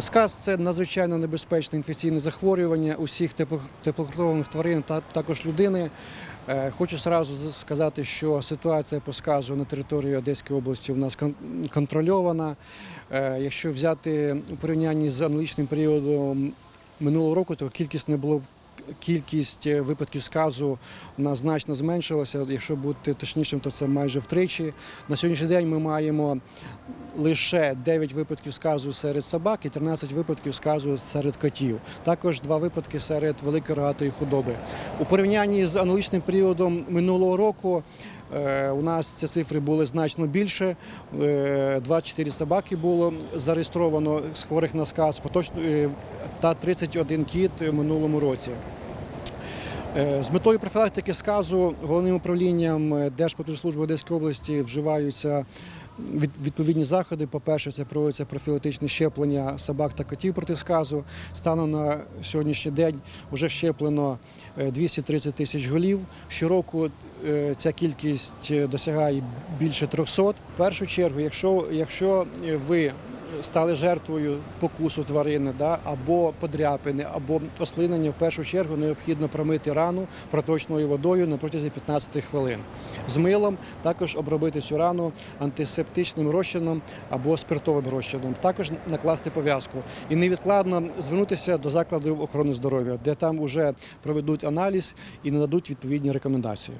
Сказ це надзвичайно небезпечне інфекційне захворювання усіх тепло- теплокровних тварин та також людини. Е, Хочу сразу сказати, що ситуація по сказу на території Одеської області у нас кон- контрольована. Е, Якщо взяти у порівнянні з аналогічним періодом минулого року, то кількість не було. Кількість е, випадків сказу у нас значно зменшилася. Якщо бути точнішим, то це майже втричі. На сьогоднішній день ми маємо лише 9 випадків сказу серед собак і 13 випадків сказу серед котів. Також два випадки серед великої рогатої худоби. У порівнянні з аналогічним періодом минулого року е, у нас ці цифри були значно більше. Е, 24 собаки було зареєстровано з хворих на сказ е, та 31 кіт в минулому році. Е, З метою профілактики сказу головним управлінням е, Одеської області вживаються від- відповідні заходи. По-перше, це проводиться профілактичне щеплення собак та котів проти сказу. Станом на сьогоднішній день вже щеплено е, 230 тисяч голів. Щороку е, ця кількість е, досягає більше 300. В першу чергу, якщо, якщо е, ви стали жертвою покусу тварини, да, або подряпини, або ослинення, в першу чергу необхідно промити рану проточною водою на протязі 15 хвилин. З милом також обробити цю рану антисептичним розчином або спиртовим розчином. Також накласти пов'язку і невідкладно звернутися до закладів охорони здоров'я, де там вже проведуть аналіз і нададуть відповідні рекомендації.